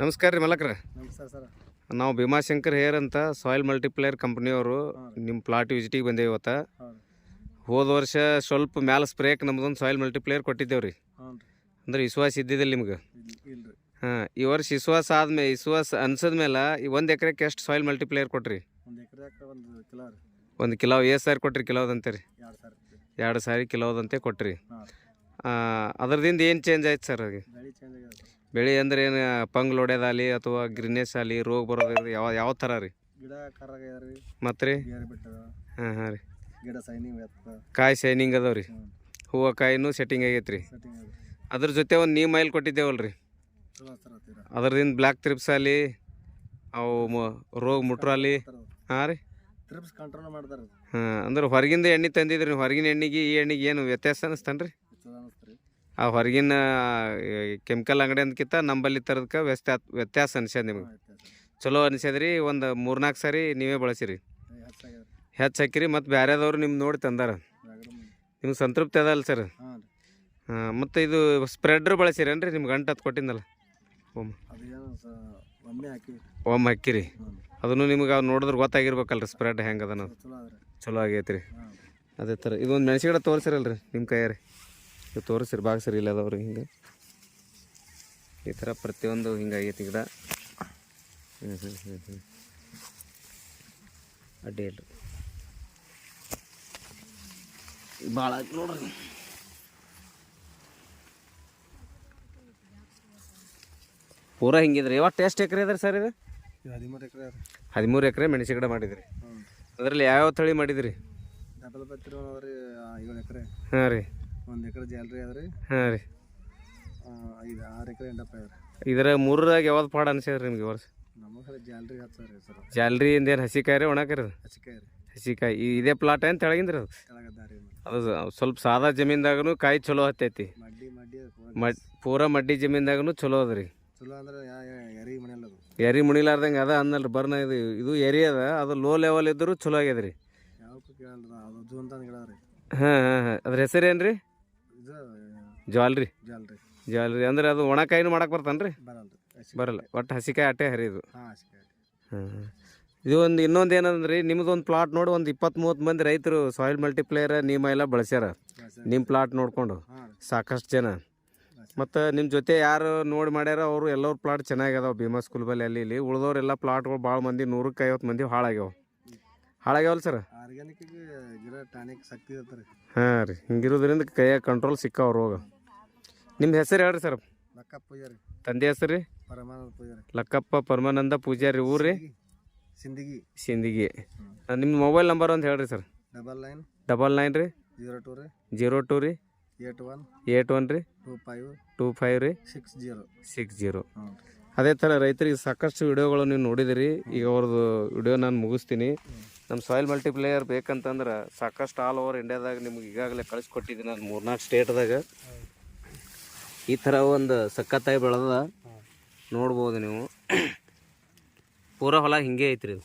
ನಮಸ್ಕಾರ ರೀ ಮಲಕ್ರ. ನಮಸ್ಕಾರ ಸರ್. ನಾವು ಭೀಮಾಶಂಕರ್ ಹೇರ್ ಅಂತ ಸಾಯಿಲ್ ಮಲ್ಟಿಪ್ಲೇಯರ್ ಕಂಪ್ನಿಯವರು ನಿಮ್ಮ ಪ್ಲಾಟ್ ವಿಸಿಟಿಗೆ ಬಂದೇವಿ ಇವತ್ತು. ಹೌದು ವರ್ಷ ಸ್ವಲ್ಪ ಮ್ಯಾಲ ಸ್ಪ್ರೇಕ್ ನಮ್ದೊಂದು ಸಾಯಿಲ್ ಮಲ್ಟಿಪ್ಲೇಯರ್ ಕೊಟ್ಟಿದ್ದೇವೆ ರೀ. ಅಂದ್ರೆ ವಿಶ್ವಾಸ ಇದ್ದಿದ್ದಿಲ್ಲ ನಿಮ್ಗೆ. ಹಾಂ ಈ ವರ್ಷ ವಿಶ್ವಾಸ ಆದ್ಮೇಲೆ ವಿಶ್ವಾಸ ಅನ್ಸದ್ಮೇಲೆ ಈ ಒಂದು ಎಕರೆಗೆ ಎಷ್ಟು ಸಾಯಿಲ್ ಮಲ್ಟಿಪ್ಲೇಯರ್ ಕೊಟ್ರಿ? ಒಂದು ಕಿಲೋ ಎಷ್ಟು ಸಾರಿ ಕೊಟ್ರಿ ಕಿಲೋದಂತೆ ರೀ. ಎರಡು ಸಾರಿ ಕಿಲೋದಂತೆ ಕೊಟ್ರಿ. ಅದ್ರದಿಂದ ಏನು ಚೇಂಜ್ ಆಯ್ತು ಸರ್ ಬೆಳೆ ಅಂದ್ರೆ ಏನು ಪಂಗ್ಲ್ ಹೊಡ್ಯೋದಾಗಲಿ ಅಥವಾ ಗ್ರೀನೆಸ್ ಆಗಲಿ ರೋಗ ಬರೋದು ಯಾವ ಯಾವ ಥರ ರೀ? ಗಿಡ ಮತ್ತು ರೀ? ಹಾಂ ಹಾಂ ರೀ. ಗಿಡ ಸೈನಿಂಗ್ ಕಾಯಿ ಶೈನಿಂಗ್ ಅದಾವ ರೀ ಹೂವು ಕಾಯಿನೂ ಸೆಟ್ಟಿಂಗ್ ಆಗೈತೆ ರೀ. ಅದ್ರ ಜೊತೆ ಒಂದು ನೀವು ಮೈಲ್ ಕೊಟ್ಟಿದ್ದೇವಲ್ಲ ರೀ ಅದರದಿಂದ ಬ್ಲ್ಯಾಕ್ ತ್ರಿಪ್ಸ್ ಆಗಲಿ ಅವು ರೋಗ ಮುಟ್ರಾಲಿ ಹಾಂ ರೀ. ಕಂಟ್ರೋಲ್ ಮಾಡ್ತಾರೆ ಹಾಂ ಅಂದ್ರೆ ಹೊರಗಿಂದ ಎಣ್ಣೆ ತಂದಿದ್ರಿ ನೀವು ಹೊರಗಿನ ಎಣ್ಣೆಗೆ ಈ ಎಣ್ಣೆಗೆ ಏನು ವ್ಯತ್ಯಾಸ ಅನಿಸ್ತಾನೆ ರೀ ಚಲೋ ಆ ಹೊರಗಿನ ಕೆಮಿಕಲ್ ಅಂಗಡಿ ಅಂದ್ಕಿಂತ ನಂಬಲ್ಲಿ ತರದಕ್ಕೆ ವ್ಯತ್ಯಾಸ ವ್ಯತ್ಯಾಸ ಅನಿಸ್ಯದ ನಿಮಗೆ. ಚಲೋ ಅನಿಸ್ಯದ್ರಿ ಒಂದು ಮೂರ್ನಾಲ್ಕು ಸಾರಿ ನೀವೇ ಬಳಸಿರಿ. ಹೆಚ್ಚು ಹಾಕಿರಿ ಮತ್ತು ಬೇರೆದವ್ರು ನಿಮ್ಮ ನೋಡಿ ತಂದಾರ. ನಿಮ್ಗೆ ಸಂತೃಪ್ತಿ ಅದಲ್ಲ ಸರ್. ಹಾಂ ಮತ್ತು ಇದು ಸ್ಪ್ರೆಡ್ರ್ ಬಳಸಿರೇನು ರೀ ನಿಮ್ಗೆ ಗಂಟು ಹತ್ತು ಕೊಟ್ಟಿಂದಲ್ಲ ಓಮ್ ಒಮ್ಮೆ ಹಾಕಿರಿ. ಅದನ್ನು ನಿಮ್ಗೆ ಅವ್ರು ನೋಡಿದ್ರೆ ಗೊತ್ತಾಗಿರ್ಬೇಕಲ್ರಿ ಸ್ಪ್ರೆಡ್ ಹೆಂಗೆ ಅದನ್ನ ಚಲೋ ಆಗೈತೆ ರೀ. ಅದೇ ಥರ ಇದೊಂದು ಮೆಣಸಿ ಗಿಡ ತೋರಿಸಿರಲ್ಲ ರೀ ನಿಮ್ಮ ಕೈಯಾಗ ರೀ ತೋರಿಸಿರಿ ಭಾಗ ಸರಿ ಇಲ್ಲ ಅದಾವ್ರಿ ಹಿಂಗೆ. ಈ ಥರ ಪ್ರತಿಯೊಂದು ಹಿಂಗೆ ಆಗೈತಿ ಗಿಡ. ಹ್ಞೂ ಹ್ಞೂ ಹ್ಞೂ ಹ್ಞೂ ಅಡ್ಡಿ ಇಲ್ಲ ಭಾಳ ನೋಡ್ರಿ. ಪೂರಾ ಹಿಂಗಿದ್ರಿ. ಒಟ್ಟು ಎಷ್ಟು ಎಕರೆ ಇದ್ರಿ ಸರ್ ಇದು? ಹದಿಮೂರು ಎಕರೆ ಹದಿಮೂರು ಎಕರೆ ಮೆಣಸಿ ಗಿಡ ಮಾಡಿದ್ರಿ. ಅದ್ರಲ್ಲಿ ಯಾವ್ಯಾವ ತಳಿ ಮಾಡಿದ್ರಿ? ಡಬಲ್ ಬತ್ತಿರೋ ಅದ್ರಿ ಏಳು ಎಕರೆ. ಹಾಂ ರೀ. ಒಂದು ಎಕರೆ ಜಾಲ್ರಿ ಅದ ರೀ ಹಾಂ ರೀ. ಐದು ಆರು ಎಕರೆ ಎಂಡಪ್ಪ ಅದ ರೀ ಇದರ ಮೂರರಾಗ ಯಾವ್ದು ಪಾಡ ಅನ್ಸಿದ್ರಿ ನಿಮ್ಗೆ ವರ್ಷ? ನಮ್ಮ ಜಾಲ್ರಿ ಹತ್ತು ಸಾವಿರ ರೀ ಸರ್ ಜಾಲ್ರಿ ಇಂದೇನು ಹಸಿಕಾಯಿ ರೀ ಹಸಿಕಾಯಿ ಈ ಇದೇ ಪ್ಲಾಟ್ ಏನು ತೆಳಗಿಂದ್ರಿ ಅದು? ಕೆಳಗದ್ದಾರಿ ಅದು ಸ್ವಲ್ಪ ಸಾದಾ ಜಮೀನ್ದಾಗನು ಕಾಯಿ ಚಲೋ ಹತ್ತೈತಿ. ಮಡ್ಡಿ ಮಡ್ಡಿ ಪೂರ ಮಡ್ ಪೂರಾ ಮಡ್ಡಿ ಜಮೀನ್ದಾಗನು ಚಲೋ ಅದ್ರಿ ರೀ. ಚಲೋ ಅಂದ್ರೆ ಎರಿ ಮನೆಯಲ್ಲ ಅದು. ಎರಿ ಮುಣಿಲಾರ್ದಂಗೆ ಅದ ಅನ್ನಲ್ರಿ. ಬರ್ನ ಇದು ಇದು ಎರಿ ಅದ. ಅದು ಲೋ ಲೆವೆಲ್ ಇದ್ದರೂ ಚಲೋ ಆಗ್ಯದ ರೀ. ಯಾವಕ್ಕೂ ಕೇಳಲ್ಲ ಅದು ಜೂ ಅಂತ ಗಿಡ ರೀ. ಹಾಂ ಹಾಂ ಹಾಂ. ಅದ್ರ ಹೆಸರು ಏನು ರೀ ಜ್ವಾಲ್ರಿ? ಜಾಲ್ರಿ ಜ್ವಾಲ್ರಿ. ಅಂದ್ರೆ ಅದು ಒಣಕಾಯಿನೂ ಮಾಡಕ್ಕೆ ಬರ್ತಾನೆ ರೀ ಬರಲ್ಲ ಹಸಿ ಬರಲ್ಲ. ಒಟ್ಟು ಹಸಿಕಾಯಿ ಅಟ್ಟೆ ಹರಿ ಹಸಿಕಾಯಿ ಹಾಂ. ಇದು ಒಂದು ಇನ್ನೊಂದು ಏನಂದ್ರಿ ನಿಮ್ದು ಒಂದು ಪ್ಲಾಟ್ ನೋಡಿ ಒಂದು ಇಪ್ಪತ್ತ್ ಮೂವತ್ತು ಮಂದಿ ರೈತರು ಸಾಯಿಲ್ ಮಲ್ಟಿಪ್ಲೇಯರ್ ನಿಮ್ಮ ಎಲ್ಲ ಬಳಸ್ಯಾರ. ನಿಮ್ಮ ಪ್ಲಾಟ್ ನೋಡಿಕೊಂಡು ಹಾಂ ರೀ. ಸಾಕಷ್ಟು ಜನ. ಮತ್ತು ನಿಮ್ಮ ಜೊತೆ ಯಾರು ನೋಡಿ ಮಾಡ್ಯಾರ ಅವರು ಎಲ್ಲರ ಪ್ಲಾಟ್ ಚೆನ್ನಾಗ್ಯದಾವ ಭೀಮಾ ಸ್ಕೂಲ್ ಬಲ್ಲಿ ಅಲ್ಲಿ ಇಲ್ಲಿ. ಉಳ್ದವ್ರೆಲ್ಲ ಪ್ಲಾಟ್ಗಳು ಭಾಳ ಮಂದಿ ನೂರಕ್ಕೆ ಐವತ್ತು ಮಂದಿ ಹಾಳಾಗ್ಯಾವ. ಹಾಳಾಗ್ಯಾವಲ್ಲ ಸರ್ ಆರ್ಗ್ಯಾನಿಕ್ಕಿಗೆ ಗಿಡ ಟಾನಿಕ್ ಶಕ್ತಿ ಇರುತ್ತೆ ರೀ ಹಾಂ ರೀ. ಹಿಂಗಿರೋದ್ರಿಂದ ಕೈಯಾಗ ಕಂಟ್ರೋಲ್ ಸಿಕ್ಕಾವ ರೋಗ. ನಿಮ್ಮ ಹೆಸರು ಹೇಳ್ರಿ ಸರ್. ಲಕ್ಕಪ್ಪ ಪೂಜಾರಿ. ತಂದೆ ಹೆಸರು ರೀ? ಪರಮಾನಂದ ಲಕ್ಕಪ್ಪ ಪರಮಾನಂದ ಪೂಜಾರಿ ಊರಿ ರೀ? ಸಿಂದಗಿ. ಸಿಂದಗಿ. ನಿಮ್ಮ ಮೊಬೈಲ್ ನಂಬರ್ ಒಂದು ಹೇಳ್ರಿ sir. Double nine. Double nine ರೀ? ಜೀರೋ ಟು ರೀ? ಜೀರೋ ಟು ರೀ? Eight one. ಏಟ್ ಒನ್ ರೀ? Two five. ಟೂ ಫೈವ್ ರೀ? Six zero. Six zero. ಅದೇ ಥರ ರೈತರಿಗೆ ಸಾಕಷ್ಟು ವಿಡಿಯೋಗಳು ನೀವು ನೋಡಿದಿರಿ. ಈಗ ಅವ್ರದ್ದು ವಿಡಿಯೋ ನಾನು ಮುಗಿಸ್ತೀನಿ. ನಮ್ಮ ಸಾಯಿಲ್ ಮಲ್ಟಿಪ್ಲೇಯರ್ ಬೇಕಂತಂದ್ರೆ ಸಾಕಷ್ಟು ಆಲ್ ಓವರ್ ಇಂಡಿಯಾದಾಗ ನಿಮ್ಗೆ ಈಗಾಗಲೇ ಕಳಿಸ್ಕೊಟ್ಟಿದ್ದೀನಿ ನಾನು ಮೂರ್ನಾಲ್ಕು ಸ್ಟೇಟ್ದಾಗ ಈ ಥರ ಒಂದು ಸಕ್ಕತ್ತಾಗಿ ಬೆಳೆದ ನೋಡ್ಬೋದು ನೀವು. ಪೂರ ಹೊಲ ಹಿಂಗೆ ಐತ್ರಿ ಇದು.